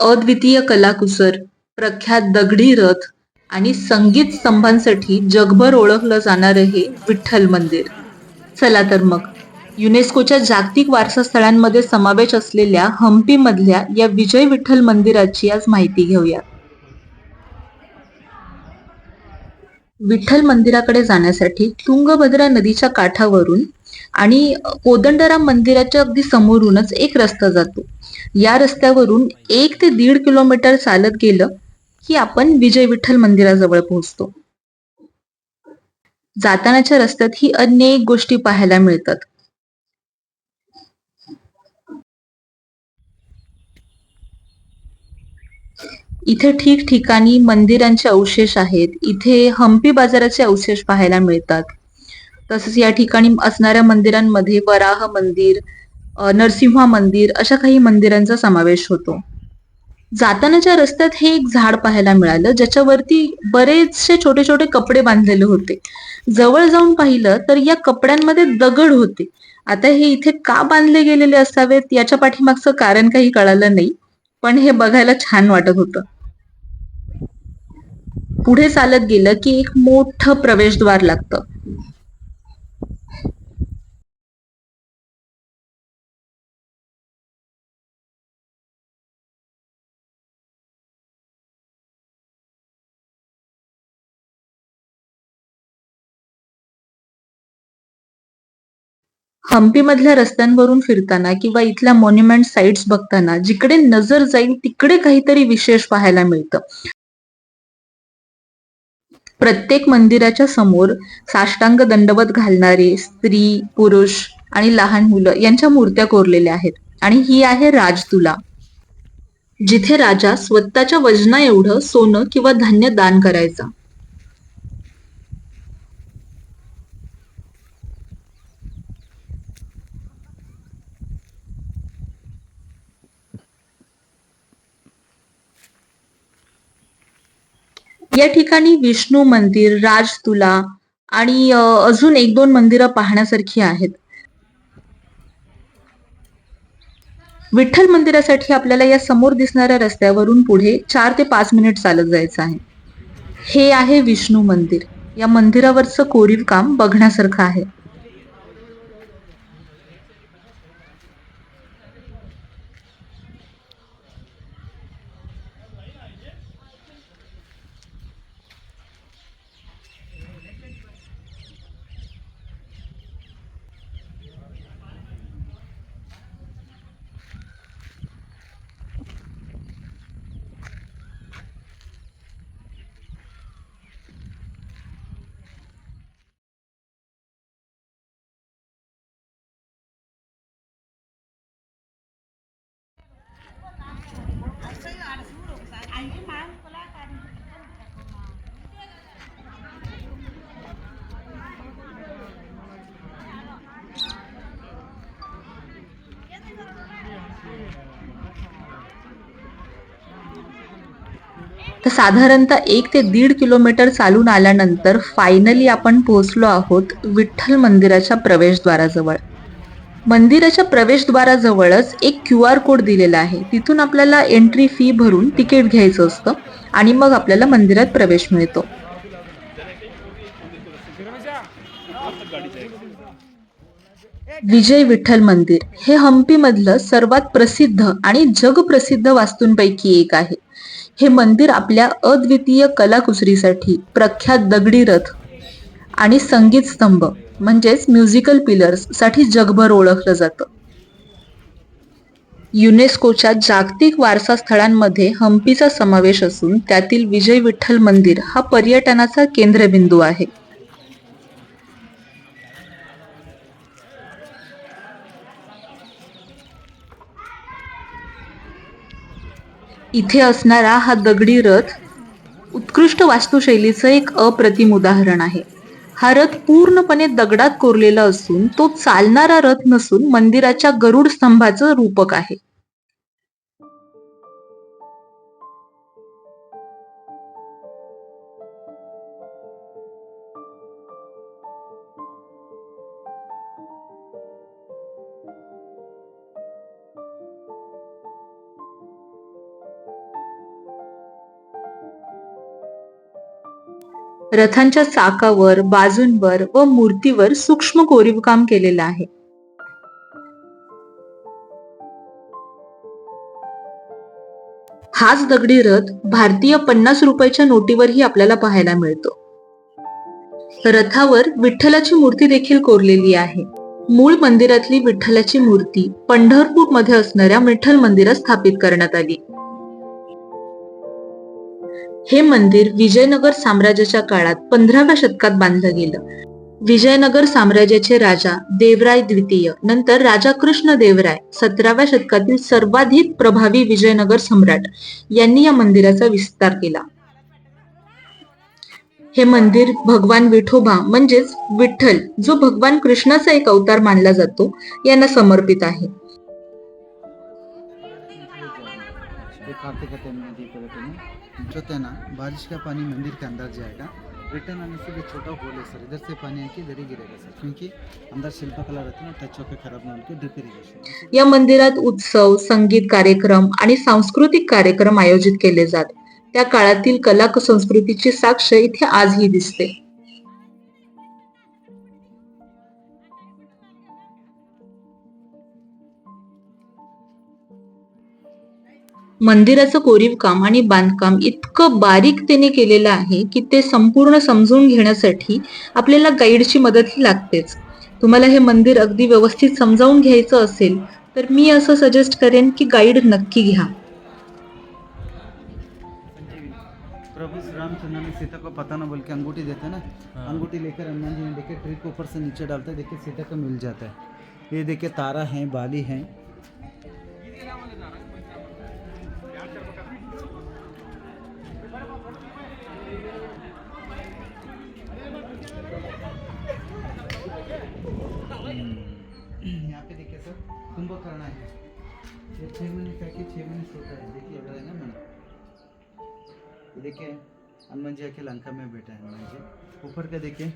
अद्वितीय कलाकुसर प्रख्यात दगडी रथ आणि संगीत स्तंभांसाठी जगभर ओळखलं जाणारं हे विठ्ठल मंदिर. चला तर मग युनेस्कोच्या जागतिक वारसा स्थळांमध्ये समावेश असलेल्या हम्पी मधल्या या विजय विठ्ठल मंदिराची आज माहिती घेऊया. विठ्ठल मंदिराकडे जाण्यासाठी तुंगभद्रा नदीच्या काठावरून आणि कोदंडराम मंदिराच्या अगदी समोरूनच एक रस्ता जातो. या रस्त्यावरून एक ते दीड किलोमीटर चालत गेलं की आपण विजय विठ्ठल मंदिराजवळ पोहोचतो. जातानाच्या रस्त्यात ही अनेक गोष्टी पाहायला मिळतात. इथे ठिकठिकाणी मंदिरांचे अवशेष आहेत. इथे हम्पी बाजाराचे अवशेष पाहायला मिळतात. तसंच या ठिकाणी असणाऱ्या मंदिरांमध्ये वराह मंदिर नरसिंहा मंदिर अशा काही मंदिरांचा समावेश होतो. जातानाच्या रस्त्यात हे एक झाड पाहायला मिळालं ज्याच्यावरती बरेचसे छोटे छोटे कपडे बांधलेले होते. जवळ जाऊन पाहिलं तर या कपड्यांमध्ये दगड होते. आता हे इथे का बांधले गेलेले असावेत याच्या पाठीमागचं कारण काही कळालं नाही पण हे बघायला छान वाटत होतं. पुढे चालत गेलं की एक मोठं प्रवेशद्वार लागतं. हम्पी मधल्या रस्त्यांवरून फिरताना किंवा इथल्या मॉन्युमेंट साईट्स बघताना जिकडे नजर जाईल तिकडे काहीतरी विशेष पाहायला मिळतं. प्रत्येक मंदिराच्या समोर साष्टांग दंडवत घालणारे स्त्री पुरुष आणि लहान मुलं यांच्या मूर्त्या कोरलेल्या आहेत. आणि ही आहे राजतुला जिथे राजा स्वतःच्या वजना एवढं सोनं किंवा धान्य दान करायचा. या ठिकाणी विष्णू मंदिर राजतुला आणि अजून एक दोन मंदिरं पाहण्यासारखी आहेत. विठ्ठल मंदिरासाठी आपल्याला या समोर दिसणाऱ्या रस्त्यावरून पुढे चार ते पाच मिनिट चालत जायचं आहे. हे आहे विष्णू मंदिर. या मंदिरावरचं कोरीव काम बघण्यासारखं आहे तर साधारणतः एक ते दीड किलोमीटर चालून आल्यानंतर फायनली आपण पोहोचलो आहोत विठ्ठल मंदिराच्या प्रवेशद्वाराजवळ. मंदिराच्या प्रवेशद्वाराजवळच एक क्यू आर कोड दिलेला आहे. तिथून आपल्याला एंट्री फी भरून तिकीट घ्यायचं असतं आणि मग आपल्याला मंदिरात प्रवेश मिळतो. विजय विठ्ठल मंदिर हे हम्पी मधलं सर्वात प्रसिद्ध आणि जगप्रसिद्ध वास्तूंपैकी एक आहे. हे मंदिर आपल्या अद्वितीय कलाकुसरीसाठी प्रख्यात दगडी रथ आणि संगीत स्तंभ म्हणजेच म्युझिकल पिलर्ससाठी जगभर ओळखलं जातं. युनेस्कोच्या जागतिक वारसा स्थळांमध्ये हम्पीचा समावेश असून त्यातील विजय विठ्ठल मंदिर हा पर्यटनाचा केंद्रबिंदू आहे. इथे असणारा हा दगडी रथ उत्कृष्ट वास्तुशैलीचं एक अप्रतिम उदाहरण आहे. हा रथ पूर्णपणे दगडात कोरलेला असून तो चालणारा रथ नसून मंदिराच्या गरुड स्तंभाचं रूपक आहे. रथांच्या चाकावर बाजूंवर व मूर्तीवर सूक्ष्म कोरीव काम केलेलं आहे. हाच दगडी रथ भारतीय पन्नास रुपयाच्या नोटीवरही आपल्याला पाहायला मिळतो. रथावर विठ्ठलाची मूर्ती देखील कोरलेली आहे. मूळ मंदिरातली विठ्ठलाची मूर्ती पंढरपूरमध्ये असणाऱ्या विठ्ठल मंदिरात स्थापित करण्यात आली. हे मंदिर विजयनगर साम्राज्याच्या काळात पंधराव्या शतकात बांधलं गेलं. विजयनगर साम्राज्याचे राजा देवराय द्वितीय नंतर राजा कृष्ण देवराय सतराव्या शतकातील सर्वाधिक प्रभावी विजयनगर सम्राट यांनी या मंदिराचा विस्तार केला. हे मंदिर भगवान विठोबा म्हणजेच विठ्ठल जो भगवान कृष्णाचा एक अवतार मानला जातो यांना समर्पित आहे. ये कार्तिक ना बारिश का पानी मंदिर के अंदर जाएगा। रिटर्न आने से भी छोटा होल है सर इधर से पानी आके इधर ही गिरेगा सर क्योंकि अंदर शिल्पकला रहती है ना टच होकर खराब ना होकर ड्रिप इरिगेशन या मंदिरात उत्सव संगीत कार्यक्रम आणि सांस्कृतिक कार्यक्रम आयोजित केले जात. त्या काळातील कला संस्कृतीची साक्ष इथे आजही दिसते. मंदिराचं कोरीव काम आणि बांधकाम इतकं बारीकतेने केलेलं आहे की ते संपूर्ण समजून घेण्यासाठी आपल्याला गाईडची मदतही लागतेच. तुम्हाला हे मंदिर अगदी व्यवस्थित समजावून घ्यायचं असेल तर मी असं सजेस्ट करेन की गाईड नक्की घ्या. प्रभु ने सीता को पता ना बोल के अंगूठी देते हैं. ना अंगूठी लेकर हनुमान जी ने देखिए ट्री को ऊपर से नीचे डालते हैं देखिए सीता को मिल जाता. है ये देखिए तारा है बाली है. सर कुंभकर्ण है। ये छः महीने का कि छः महीने सोता है। देखिए इधर है ना ये देखिए, हनुमान जी आके लंका में बैठा है, हनुमान जी। ऊपर का देखिए।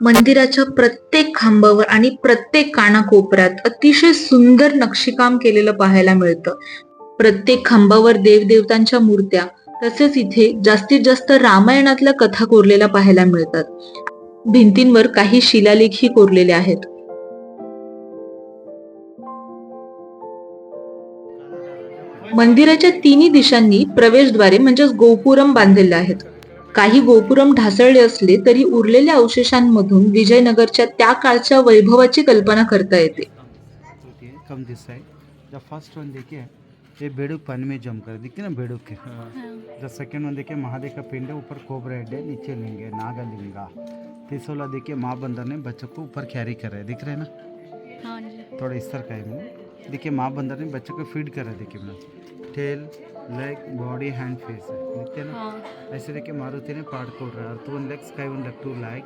मंदिराच्या प्रत्येक खांबावर आणि प्रत्येक कानाकोपऱ्यात अतिशय सुंदर नक्षीकाम केलेलं पाहायला मिळतं. प्रत्येक खांबावर देवदेवतांच्या मूर्त्या तसेच इथे जास्तीत जास्त रामायणातल्या कथा कोरलेल्या पाहायला मिळतात. भिंतींवर काही शिलालेखही कोरलेले आहेत. मंदिराच्या तिन्ही दिशांनी प्रवेशद्वारे म्हणजेच गोपुरम बांधलेले आहेत. काही गोपुरम ढासळले असले तरी उरलेल्या अवशेषांमधून विजयनगरच्या त्या काळच्या वैभवाची कल्पना करता येते. होती come this side the first one देखिए ये बेड़ूक पानी में जम कर देखिए ना बेड़ूक के द सेकेंड वन देखिए महादेव का पिंड है ऊपर कोबरा हेड है नीचे लिंग है नागलिंगा. तीसरा वाला देखिए माँ बंदर ने बच्चों को ऊपर कैरी कर रहे हैं दिख रहे हैं ना? हाँ जी. थोड़ा इस तरह का है देखिए माँ बंदर ने बच्चों को फीड कर रहे हैं देखिए मैंने tail leg body hand face है देखते हैं। ना हाँ ऐसे देखिए मारुति ने पार्ट कोड रहा है और two one leg sky one leg two like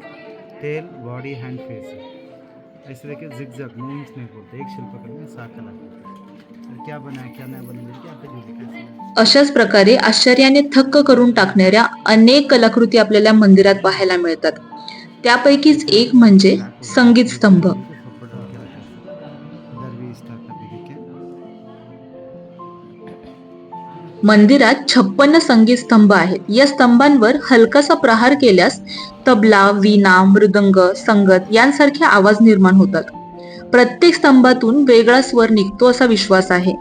tail body hand face है ऐसे देखिए जिग जग मूव्स नहीं बोलते एक शिल्पकला में सात कला और क्या बनाया क्या नहीं है। अशाच प्रकारे आश्चर्याने थक्क करून टाकणाऱ्या अनेक कलाकृती आपल्याला मंदिरात पाहायला मिळतात. त्यापैकीच एक म्हणजे संगीत स्तंभ. मंदिरात छप्पन्न संगीत स्तंभ आहेत. या स्तंभांवर हलकासा प्रहार केल्यास तबला वीणा मृदंग संगत यांसारखे आवाज निर्माण होतात. प्रत्येक स्तंभातून वेगळा स्वर निघतो असा विश्वास आहे.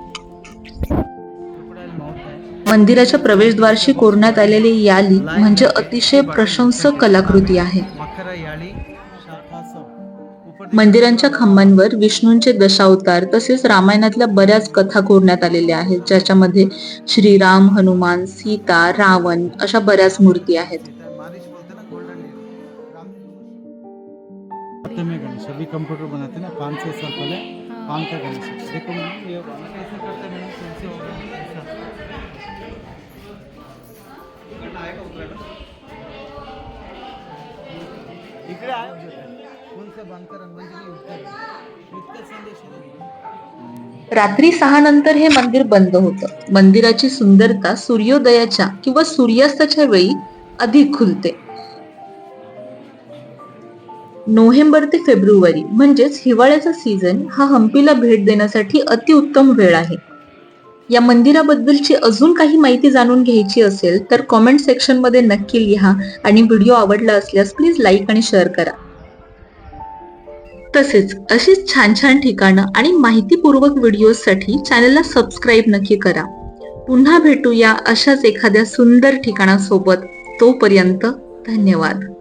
मंदिराच्या प्रवेशद्वारशी कोरण्यात आलेली याली म्हणजे अतिशय प्रशंसक कलाकृती आहे. मंदिरांच्या खांबांवर विष्णूंचे दशावतार तसेच रामायणातल्या बऱ्याच कथा कोरण्यात आलेल्या आहेत ज्याच्यामध्ये श्रीराम हनुमान सीता रावण अशा बऱ्याच मूर्ती आहेत. में गणेश अभी कंप्यूटर बनाते ना पाँच छः साल पहले पान का गणेश. देखो ये कैसे करते हैं? मैडम कैसे होगा? इकडे आहे बंद करा म्हणजे रात्री सहा नंतर हे मंदिर बंद होतं. मंदिराची सुंदरता सूर्योदयाच्या किंवा सूर्यास्ताच्या वेळी अधिक खुलते. नोव्हेंबर ते फेब्रुवारी म्हणजेच हिवाळ्याचा सीझन हा हम्पीला भेट देण्यासाठी अतिउत्तम वेळ आहे. या मंदिराबद्दलची अजून काही माहिती जाणून घ्यायची असेल तर कॉमेंट सेक्शनमध्ये नक्की लिहा आणि व्हिडिओ आवडला असल्यास प्लीज लाईक आणि शेअर करा. तसेच अशीच छान छान ठिकाणं आणि माहितीपूर्वक व्हिडिओसाठी चॅनलला सबस्क्राईब नक्की करा. पुन्हा भेटूया अशाच एखाद्या सुंदर ठिकाणासोबत. तोपर्यंत धन्यवाद.